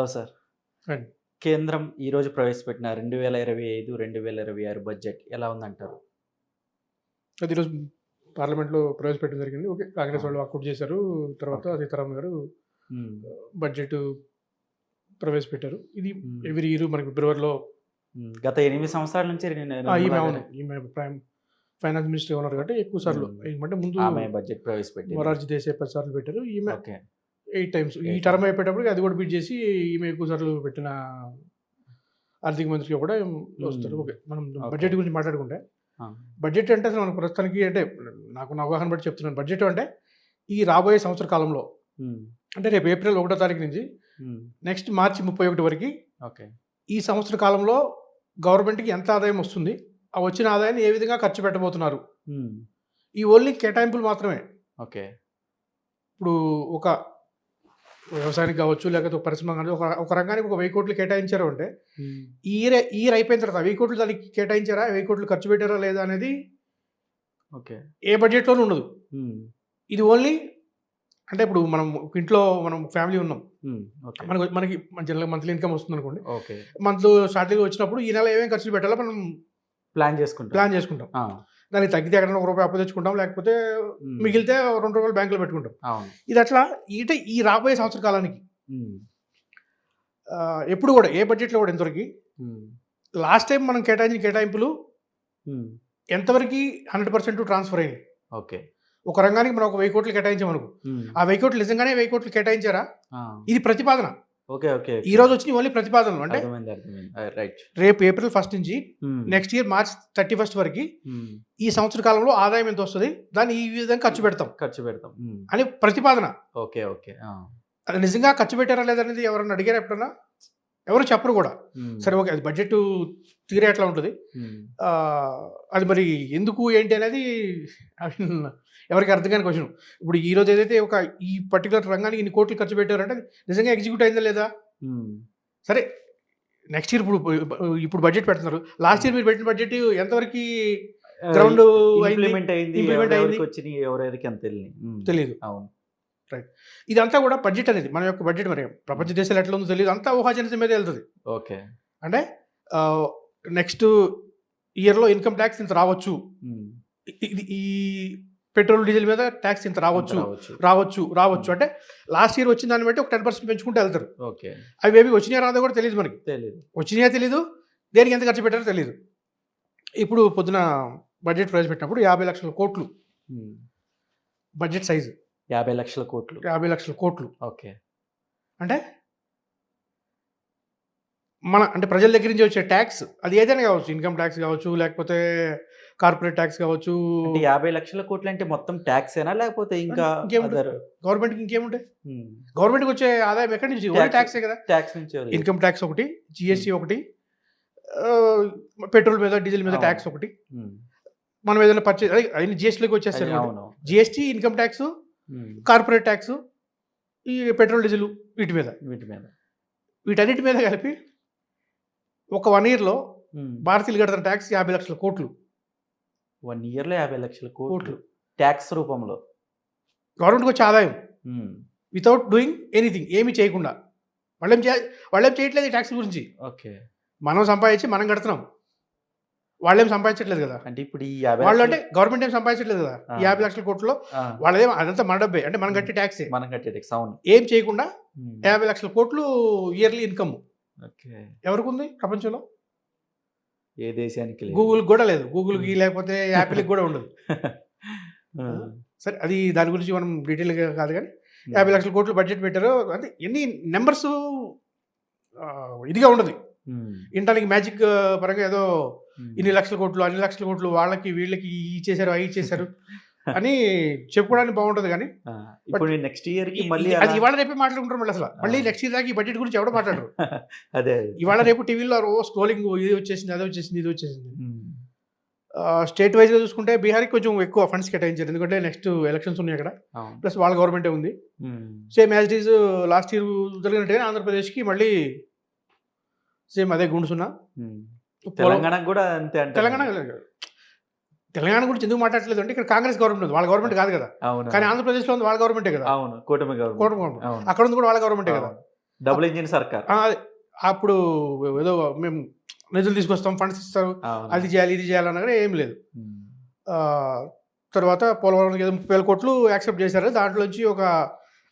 Hello sir. కేంద్రం ఈరోజు ప్రవేశపెట్టిన రెండు వేల ఇరవై ఐదు రెండు వేల ఇరవై ఆరు బడ్జెట్ ఎలా ఉందంటారు? అది ఈరోజు పార్లమెంట్లో ప్రవేశపెట్టడం జరిగింది. ఓకే కాంగ్రెస్ వాళ్ళు వాకౌట్ చేశారు. తర్వాత సీతారామన్ గారు బడ్జెట్ ప్రవేశపెట్టారు. ఇది ఎవ్రీ ఇయర్ మనకి ఫిబ్రవరిలో గత ఎనిమిది సంవత్సరాల నుంచి ఈమె అవును. ఈమె ప్రైమ్ ఫైనాన్స్ మినిస్టర్ ఉన్నారు కాబట్టి ఎక్కువ సార్లు. ఏమంటే ముందు బడ్జెట్ ప్రవేశపెట్టింది. మొరార్జీ దేశాయ్ పది సార్లు పెట్టారు ఈమె ఎయిట్ టైమ్స్. ఈ టర్మ్ అయిపోయేటప్పుడు అది కూడా బీట్ చేసి ఈమె ఎక్కువ సార్లు పెట్టిన ఆర్థిక మంత్రిగా కూడా వస్తారు. ఓకే. మనం. బడ్జెట్ గురించి మాట్లాడుకుంటే బడ్జెట్ అంటే అసలు మనకు ప్రస్తుతానికి అంటే నాకు నా అవగాహన బట్టి చెప్తున్నాను. బడ్జెట్ అంటే ఈ రాబోయే సంవత్సర కాలంలో అంటే రేపు ఏప్రిల్ ఒకటో తారీఖు నుంచి నెక్స్ట్ మార్చి ముప్పై ఒకటి వరకు ఓకే. ఈ సంవత్సర కాలంలో గవర్నమెంట్కి ఎంత ఆదాయం వస్తుంది? ఆ వచ్చిన ఆదాయాన్ని ఏ విధంగా ఖర్చు పెట్టబోతున్నారు? ఈ ఓన్లీ కేటాయింపులు మాత్రమే. ఓకే. ఇప్పుడు ఒక వ్యవసాయానికి కావచ్చు లేకపోతే ఒక పరిశ్రమ కావచ్చు ఒక రంగానికి ఒక వెయ్యి కోట్లు కేటాయించారు అంటే ఈ ఇయర్ అయిపోయిన తర్వాత వెయ్యి కోట్లు దానికి కేటాయించారా? వెయ్యి కోట్లు ఖర్చు పెట్టారా లేదా అనేది ఓకే. ఏ బడ్జెట్లోనూ ఉండదు. ఇది ఓన్లీ అంటే ఇప్పుడు మనం ఇంట్లో మనం ఫ్యామిలీ ఉన్నాం. మనకు మనకి జనరల్ మంత్లీ ఇన్కమ్ వస్తుంది అనుకోండి. ఓకే. మంత్ స్టార్టింగ్ వచ్చినప్పుడు ఈ నెల ఏమేమి ఖర్చులు పెట్టాలో మనం ప్లాన్ చేసుకుంటాం. ప్లాన్ చేసుకుంటాం. దానికి తగ్గితే ఎక్కడ ఒక రూపాయి అప్పు తెచ్చుకుంటాం లేకపోతే మిగిలితే రెండు రూపాయలు బ్యాంకులో పెట్టుకుంటాం. ఇది అట్లా ఈట ఈ రాబోయే సంవత్సర కాలానికి. ఎప్పుడు కూడా ఏ బడ్జెట్లో కూడా ఎంతవరకు ఉమ్, లాస్ట్ టైం మనం కేటాయించిన కేటాయింపులు ఎంతవరకు హండ్రెడ్ పర్సెంట్ ట్రాన్స్ఫర్ అయ్యాయి ఓకే. ఒక రంగానికి మనం ఒక వెయ్యి కోట్లు కేటాయించామనుకో ఉమ్, ఆ వెయ్యి కోట్లు నిజంగానే వెయ్యి కోట్లు కేటాయించారా? ఇది ప్రతిపాదన. ఓకే ఓకే ఈ రోజు వచ్చిన ఓన్లీ ప్రతిపాదనలు. అంటే రైట్ రేపు ఏప్రిల్ ఫస్ట్ నుంచి next year March thirty first వరకు ఈ సంవత్సర కాలంలో ఆదాయం ఎంత వస్తుంది? దాన్ని ఈ విధంగా ఖర్చు పెడతాం. ఖర్చు పెడతాం. ఉమ్, అని ప్రతిపాదన. Okay okay. అది నిజంగా ఖర్చు పెట్టారా లేదనేది ఎవరన్నా అడిగారా ఎప్పుడన్నా? ఎవరు చెప్పరు కూడా. సరే ఓకే అది బడ్జెట్ తీరే ఎట్లా ఉంటుంది అది మరి ఎందుకు ఏంటి అనేది ఎవరికి అర్థం కాని క్వశ్చన్ ఇప్పుడు ఈ రోజు ఏదైతే ఒక ఈ పర్టికులర్ రంగానికి ఇన్ని కోట్లు ఖర్చు పెట్టారంటే నిజంగా ఎగ్జిక్యూట్ అయిందా లేదా? సరే నెక్స్ట్ ఇయర్ ఇప్పుడు ఇప్పుడు బడ్జెట్ పెడుతున్నారు. లాస్ట్ ఇయర్ మీరు పెట్టిన బడ్జెట్ ఎంతవరకు గ్రౌండ్ అయింది? ఇంప్లిమెంట్ అయింది implement అయింది. ఎవరెవరికి వచ్చినాయి ఎవరెవరికి అంత తెలియని ఉమ్, తెలియదు అవును. ఇదంతా కూడా బడ్జెట్ అనేది మన యొక్క బడ్జెట్ మరి. ప్రపంచ దేశాలు ఎట్లా ఉందో తెలియదు అంతా ఊహాజనిత మీద వెళ్తుంది. ఓకే. అంటే నెక్స్ట్ ఇయర్లో ఇన్కమ్ ట్యాక్స్ ఇంత రావచ్చు. ఇది ఈ పెట్రోల్ డీజిల్ మీద ట్యాక్స్ ఇంత రావచ్చు. రావచ్చు. రావచ్చు అంటే లాస్ట్ ఇయర్ వచ్చిన దాన్ని బట్టి ఒక టెన్ పర్సెంట్ పెంచుకుంటూ వెళ్తారు. ఓకే. అవి ఏవి వచ్చినాయా రాదో కూడా తెలియదు మనకి. తెలియదు వచ్చినాయా తెలీదు దేనికి ఎంత ఖర్చు పెట్టారో తెలియదు ఇప్పుడు పొద్దున బడ్జెట్ ప్రవేశపెట్టినప్పుడు యాభై లక్షల కోట్లు. Budget size. యాభై లక్షల కోట్లు. యాభై లక్షల కోట్లు. ఓకే. అంటే మన అంటే ప్రజల దగ్గర నుంచి వచ్చే ట్యాక్స్ అది ఏదైనా కావచ్చు. ఇన్కమ్ ట్యాక్స్ కావచ్చు లేకపోతే కార్పొరేట్ ట్యాక్స్ కావచ్చు. యాభై లక్షల కోట్లు అంటే మొత్తం ట్యాక్స్ ఏనా? లేకపోతే ఇంకా గవర్నమెంట్కి ఇంకేముంటాయి? గవర్నమెంట్కి వచ్చే ఆదాయం ఎక్కడి నుంచి. ట్యాక్సే కదా? ట్యాక్స్ నుంచి. ఇన్కమ్ ట్యాక్స్ ఒకటి జిఎస్టీ ఒకటి పెట్రోల్ మీద డీజిల్ మీద. ట్యాక్స్ ఒకటి. మనం ఏదైనా పర్చేజ్ అదే అయిన జిఎస్టీలోకి వచ్చేస్తారు GST income tax corporate tax ఈ పెట్రోల్ డీజిల్ వీటి మీద. వీటి మీద. వీటన్నిటి మీద కలిపి ఒక వన్ ఇయర్లో భారతీయులు కడుతున్న ట్యాక్స్ యాభై లక్షల కోట్లు. వన్ ఇయర్లో యాభై లక్షల కోట్లు. ట్యాక్స్ రూపంలో. గవర్నమెంట్కి వచ్చే ఆదాయం. వితౌట్ డూయింగ్ ఎనీథింగ్ ఏమీ చేయకుండా. వాళ్ళేం చే వాళ్ళేం చేయట్లేదు ఈ ట్యాక్స్ గురించి. ఓకే. మనం సంపాదించి మనం కడుతున్నాం. వాళ్ళేం సంపాదించట్లేదు కదా. అంటే ఇప్పుడు ఈ వాళ్ళు అంటే గవర్నమెంట్ ఏం సంపాదించట్లేదు కదా. ఈ. యాభై లక్షల కోట్లు ఆ, వాళ్ళదేం అదంతా మన డబ్బే. అంటే మనం కట్టే ట్యాక్సే మనం కట్టే ట్యాక్స్ అవును. ఏం చేయకుండా యాభై లక్షల కోట్లు ఇయర్లీ ఇన్కమ్ ఎవరికి ఉంది ప్రపంచంలో? ఏ దేశానికి. గూగుల్ కూడా లేదు. గూగుల్కి లేకపోతే యాపిల్కి కూడా ఉండదు. సరే అది దాని గురించి మనం డీటెయిల్గా కాదు కానీ యాభై లక్షల కోట్లు బడ్జెట్ పెట్టారు. అంటే ఎన్ని నెంబర్స్ ఇదిగా ఉండదు. ఇంటానికి మ్యాజిక్ పరంగా ఏదో. ఇన్ని లక్షల కోట్లు అన్ని లక్షల కోట్లు వాళ్ళకి వీళ్ళకి ఈ చేశారు అవి చేశారు అని చెప్పుకోవడానికి బాగుంటుంది కానీ ఇప్పుడు నెక్స్ట్ ఇయర్కి మళ్ళీ అది ఇవాళ రేపే మాట్లాడుకుంటారు మళ్ళీ అసలు. మళ్ళీ. నెక్స్ట్ ఇయర్ దాకా ఈ బడ్జెట్ గురించి ఎవడో మాట్లాడరు. అదే ఇవాళ రేపు టీవీలో ఓ స్క్రోలింగ్ ఇది వచ్చేసింది అది వచ్చేసింది ఇది వచ్చేసింది. స్టేట్ వైజ్గా చూసుకుంటే బీహార్కి కొంచెం ఎక్కువ ఫండ్స్ కేటాయించారు. ఎందుకంటే నెక్స్ట్ ఎలక్షన్స్ ఉన్నాయి అక్కడ. ప్లస్ వాళ్ళ గవర్నమెంటే ఉంది. Same as it is last year జరిగినట్టుగా ఆంధ్రప్రదేశ్కి మళ్ళీ సేమ్ అదే గుండుసున్నా. తెలంగాణకు కూడా అంతే తెలంగాణ తెలంగాణ గురించి ఎందుకు మాట్లాడలేదు అంటే ఇక్కడ కాంగ్రెస్ గవర్నమెంట్ ఉంది. వాళ్ళ గవర్నమెంట్ కాదు కదా. కానీ ఆంధ్రప్రదేశ్లో ఉంది వాళ్ళ గవర్నమెంటే కదా. అవును కూటమి కూటమి గవర్నమెంట్ అక్కడ ఉంది కూడా వాళ్ళ గవర్నమెంటే కదా. డబుల్ ఇంజిన్ సర్కార్. అప్పుడు ఏదో మేము నిధులు తీసుకొస్తాం ఫండ్స్ ఇస్తారు. అది చేయాలి ఇది చేయాలి అన్నా ఏం లేదు. తర్వాత పోలవరానికి ఏదో ముప్పై వేల కోట్లు యాక్సెప్ట్ చేశారు. దాంట్లోంచి ఒక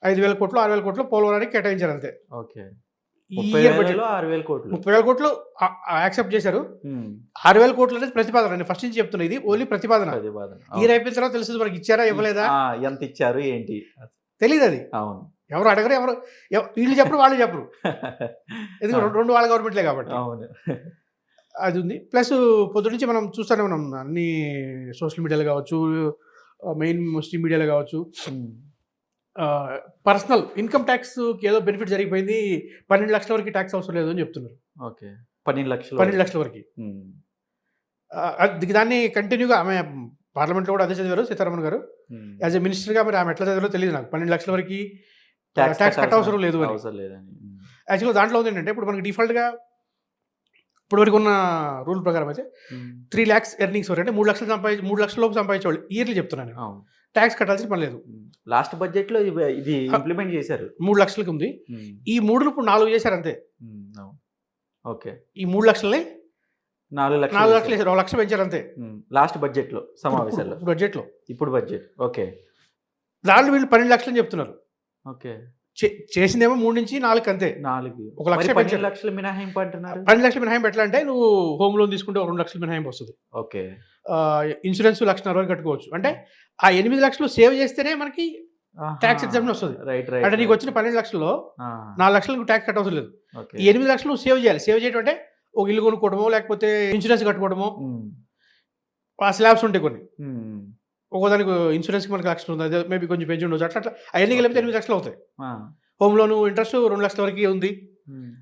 ఐదు వేల కోట్లు ఆరు వేల కోట్లు పోలవరానికి కేటాయించారు అంతే. ఓకే. ముప్పై వేల కోట్లు యాక్సెప్ట్ చేశారు. ఆరు వేల కోట్లు అనేది ప్రతిపాదన. నేను ఫస్ట్ నుంచి చెప్తున్నా ఇది ఓన్లీ ప్రతిపాదన. ప్రతిపాదన. ఈ అయిపోయిన తర్వాత తెలుస్తుంది మనకి ఇచ్చారా ఇవ్వలేదా? ఎంత ఇచ్చారు ఏంటి? తెలియదు అది. అవును. ఎవరు అడగరు ఎవరు ఎవ- వీళ్ళు చెప్పరు వాళ్ళు చెప్పరు. ఎందుకంటే రెండు- వాళ్ళ గవర్నమెంట్లే కాబట్టి. అవును. అది ఉంది. ప్లస్ పొద్దు నుంచి మనం చూస్తూనే ఉన్నాం అన్ని సోషల్ మీడియాలో కావచ్చు మెయిన్ ముస్లిం మీడియాలో కావచ్చు. పర్సనల్ ఇన్కమ్ ట్యాక్స్ ఏదో బెనిఫిట్ జరిగిపోయింది పన్నెండు లక్షల వరకు ట్యాక్స్ అవసరం లేదు అని చెప్తున్నారు. ఓకే. పన్నెండు లక్షలు పన్నెండు లక్షల వరకు. దాన్ని కంటిన్యూగా ఆమె పార్లమెంట్లో కూడా అదే చదివారు సీతారామన్ గారు. యాజ్ ఎ మినిస్టర్గా మరి ఆమె ఎట్లా చదివారో తెలియదు నాకు. పన్నెండు లక్షల వరకు ట్యాక్స్ కట్ అవసరం లేదు అని. యాక్చువల్గా దాంట్లో ఉంది ఏంటంటే ఇప్పుడు మనకి డిఫాల్ట్గా ఇప్పుడు వరకు ఉన్న రూల్ ప్రకారం అయితే. త్రీ ల్యాక్స్ ఎర్నింగ్స్ వరకు అంటే మూడు లక్షలు సంపాదించి మూడు లక్షల లోపు సంపాదించేవాళ్ళు ఇయర్లీ చెప్తున్నాను ట్యాక్స్ కట్టాల్సిన పని లేదు. లాస్ట్ బడ్జెట్లో ఇది ఇంప్లిమెంట్ చేశారు. మూడు లక్షలకి ఉంది. ఈ మూడును ఇప్పుడు నాలుగు చేశారు అంతే. ఓకే. ఈ మూడు లక్షలని నాలుగు లక్షలు నాలుగు. లక్షలు వేసారు ఒక లక్ష పెంచారు అంతే. లాస్ట్ బడ్జెట్లో సమావేశాల్లో. బడ్జెట్లో. ఇప్పుడు బడ్జెట్ ఓకే. దాంట్లో వీళ్ళు పన్నెండు లక్షలు అని చెప్తున్నారు. ఓకే. చేసిందేమో మూడు నుంచి నాలుగు అంతే. నాలుగు. ఒక లక్ష పన్నెండు. లక్షలు మినహాయింపు అంటున్నారు? పన్నెండు లక్షలు మినహాయింపు ఎట్లా అంటే నువ్వు హోమ్ లోన్ తీసుకుంటే ఒక రెండు లక్షలు మినహాయింపు వస్తుంది. ఓకే. ఇన్సూరెన్స్ లక్షన్నర వరకు కట్టుకోవచ్చు. అంటే ఆ ఎనిమిది లక్షలు సేవ్ చేస్తేనే మనకి ట్యాక్స్ ఎగ్జామ్షన్ వస్తుంది. రైట్ రైట్ అంటే నీకు వచ్చిన పన్నెండు లక్షల్లో నాలుగు లక్షలు ట్యాక్స్ కట్ అవసరం లేదు. ఈ ఎనిమిది లక్షలు సేవ్ చేయాలి. సేవ్ చేయడం అంటే ఒక ఇల్లు కొనుక్కోవడమో లేకపోతే ఇన్సూరెన్స్ కట్టుకోవడమో ఆ స్లాబ్స్ ఉంటాయి కొన్ని. ఒక్కోదానికి ఇన్సూరెన్స్కి మనకి లక్షలు ఉంది అదే మేబీ కొంచెం పెంచి ఉండొచ్చు. అట్లా అట్లా. అవన్నీ కలిపితే ఎనిమిది లక్షలు అవుతాయి. హోమ్ లోన్ ఇంట్రెస్ట్ రెండు లక్షల వరకు ఉంది.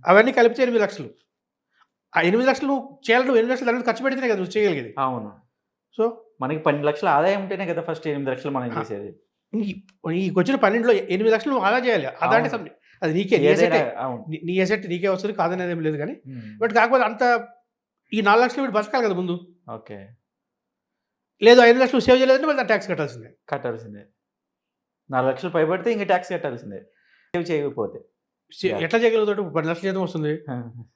అవన్నీ కలిపితే ఎనిమిది లక్షలు. ఆ ఎనిమిది లక్షలు చేయాలి ఎనిమిది లక్షలు దాని ఖర్చు పెడితేనే కదా చేయగలిగేది. అవును. సో మనకి పన్నెండు లక్షల ఆదాయం ఉంటేనే కదా ఫస్ట్ ఎనిమిది లక్షలు మనం. చేసేది. ఈ- నీకు వచ్చిన పన్నెండులో ఎనిమిది లక్షలు ఆదా చేయాలి. అదంటే. సమ్- అది నీకే నీ. అవును. నీ- ఎసెట్ నీకే వస్తుంది కాదనేది ఏం లేదు కానీ. ఉమ్. బట్ కాకపోతే అంత ఈ నాలుగు లక్షలు వీడు బతకాలి కదా ముందు. ఓకే. లేదు ఐదు లక్షలు సేవ్ చేయలేదంటే మళ్ళీ ట్యాక్స్ కట్టాల్సిందే. కట్టాల్సిందే. నాలుగు లక్షలు పైబడితే ఇంకా ట్యాక్స్ కట్టాల్సిందే. సేవ్ చేయకపోతే. ఎట్లా చేయగలుగుతాడు? పది లక్షల జీతం వస్తుంది.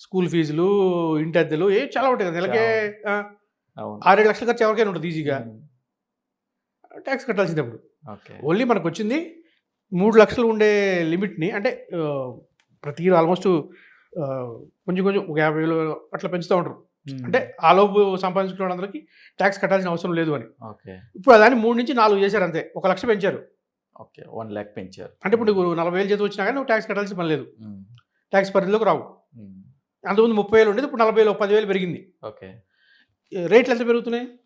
స్కూల్ ఫీజులు ఇంటి అద్దెలు ఏ చాలా ఉంటాయి కదా నెలకే ఆరేడు లక్షల ఖర్చు ఎవరికైనా ఉంటుంది ఈజీగా. ఉమ్. ట్యాక్స్ కట్టాల్సిందే అప్పుడు. ఓన్లీ మనకు వచ్చింది మూడు లక్షలు ఉండే లిమిట్ని అంటే ప్రతి ఆల్మోస్ట్ కొంచెం కొంచెం ఒక యాభై వేలు అట్లా పెంచుతూ ఉంటారు. అంటే ఆ లోపు సంపాదించుకునే వాళ్ళందరికీ ట్యాక్స్ కట్టాల్సిన అవసరం లేదు అని. ఓకే. ఇప్పుడు దాన్ని మూడు నుంచి నాలుగు చేశారు అంతే. ఒక లక్ష పెంచారు. ఓకే. వన్ ల్యాక్ పెంచారు. అంటే ఇప్పుడు నువ్వు నలభై వేలు జీతం వచ్చినా కానీ నువ్వు ట్యాక్స్ కట్టాల్సిన పని లేదు. ట్యాక్స్ పరిధిలోకి రావు. అంతకుముందు ముప్పై వేలు ఉండేది ఇప్పుడు నలభై వేలు పదివేలు పెరిగింది. ఓకే. రేట్లు ఎంత పెరుగుతున్నాయి?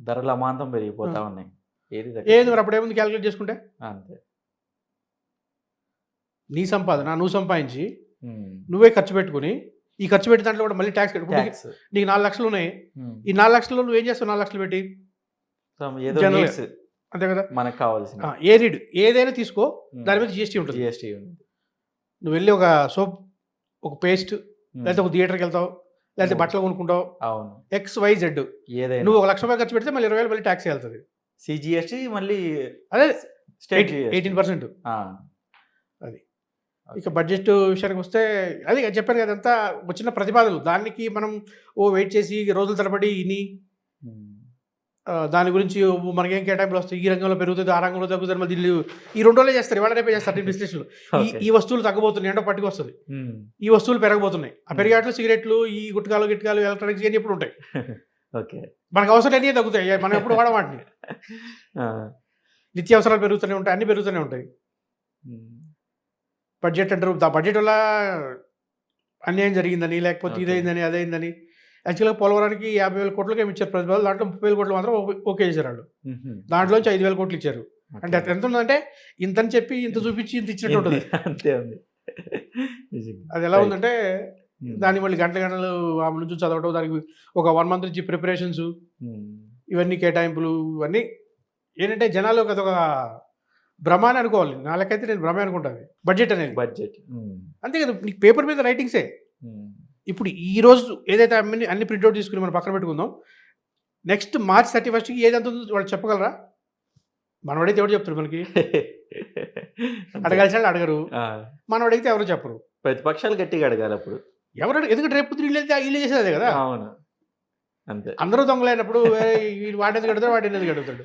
ధరలు అమాంతం పెరిగిపోతా ఉన్నాయి. ఏది ఏది మరి అప్పుడు ఏముంది క్యాలిక్యులేట్ చేసుకుంటే? అంతే. నీ సంపాదన నువ్వు సంపాదించి. నువ్వే ఖర్చు పెట్టుకుని ఈ ఖర్చు పెట్టి దాంట్లో కూడా మళ్ళీ ట్యాక్స్ కట్టు. నీకు- నాలుగు లక్షలు ఉన్నాయి. ఈ నాలుగు లక్షల్లో నువ్వు ఏం చేస్తావు? నాలుగు లక్షలు పెట్టి? అంతే కదా? మనకు కావాల్సిన ఏ రీడ్ ఏదైనా తీసుకో. దాని మీద జిఎస్టీ ఉంటుంది. జిఎస్టీ నువ్వు వెళ్ళి ఒక సోప్ ఒక పేస్ట్. లేకపోతే ఒక థియేటర్కి వెళ్తావు లేకపోతే. బట్టలు కొనుక్కుంటావు. అవును. ఎక్స్ వై జెడ్ ఏదైనా. నువ్వు ఒక లక్ష రూపాయలు ఖర్చు పెడితే మళ్ళీ ఇరవై వేలు మళ్ళీ ట్యాక్స్ వెళ్తుంది సిజిఎస్టీ మళ్ళీ అదే స్టేట్ ఎయిటీన్ పర్సెంట్. ఇక బడ్జెట్ విషయానికి వస్తే అది చెప్పాను కదా అంతా వచ్చిన ప్రతిపాదనలు. దానికి మనం ఓ వెయిట్ చేసి రోజుల తరబడి ఇని దాని గురించి మనకేం కేటాయింపులు వస్తాయి? ఈ రంగంలో పెరుగుతుంది ఆ రంగంలో తగ్గుతుంది మళ్ళీ ఈ రెండు రోజులే చేస్తారు. ఇవాళ రేపే చేస్తారు విశ్లేషణలు. ఈ ఈ వస్తువులు తగ్గబోతున్నాయి అంటే పట్టుకు వస్తుంది ఈ వస్తువులు పెరగబోతున్నాయి. ఆ పెరిగాట్లు సిగరెట్లు ఈ గుట్కాలు గిట్కాలు ఎలక్ట్రానిక్స్ ఇవన్నీ ఎప్పుడు ఉంటాయి. ఓకే. మనకు అవసరం అన్నీ తగ్గుతాయి. మనం ఎప్పుడు వాడం వాటిని నిత్యావసరాలు పెరుగుతూనే ఉంటాయి అన్ని పెరుగుతూనే ఉంటాయి. బడ్జెట్ అంటారు ఆ బడ్జెట్ వల్ల అన్యాయం జరిగిందని లేకపోతే. ఇదైందని అదైందని యాక్చువల్గా పోలవరానికి యాభై వేల కోట్లకి ఏమి ఇచ్చారు ప్రతిపాదన దాంట్లో ముప్పై వేల కోట్లు మాత్రం ఓకే- చేశారు వాళ్ళు దాంట్లోంచి ఐదు వేల కోట్లు ఇచ్చారు అంటే ఎంత ఉందంటే ఇంతని చెప్పి ఇంత చూపించి ఇంత ఇచ్చినట్టు ఉంటుంది అంతే ఉంది. అది ఎలా. ఉందంటే. దాన్ని మళ్ళీ గంటల గంటలు ఆ నుంచి చదవడం దానికి ఒక వన్ మంత్ నుంచి ప్రిపరేషన్స్. ఇవన్నీ కేటాయింపులు ఇవన్నీ ఏంటంటే జనాలు అదొక భ్రమ అని అనుకోవాలి. నా లెక్కైతే నేను భ్రమే అనుకుంటాను బడ్జెట్ అనేది. బడ్జెట్. అంతే కదా నీకు పేపర్ మీద రైటింగ్సే. ఇప్పుడు ఈ రోజు ఏదైతే అన్ని అన్ని ప్రింట్అవుట్ తీసుకుని మనం పక్కన పెట్టుకుందాం నెక్స్ట్ మార్చ్ థర్టీ ఫస్ట్కి ఏది ఎంత ఉందో వాళ్ళు చెప్పగలరా? మనవాడైతే ఎవరు చెప్తారు మనకి? అంతే. అడగాల్సిన వాళ్ళు అడగరు. ఆ, మనం అడిగితే ఎవరు చెప్పరు. ప్రతిపక్షాలు గట్టిగా అడగాలి అప్పుడు. ఎవరు ఎందుకంటే రేపు వీళ్ళు వీళ్ళు చేసేది కదా. అవును. అంతే. అందరూ దొంగలైనప్పుడు "ఏయ్, వీడు వాడేది కడతాడు వాడేది కడుగుతాడు.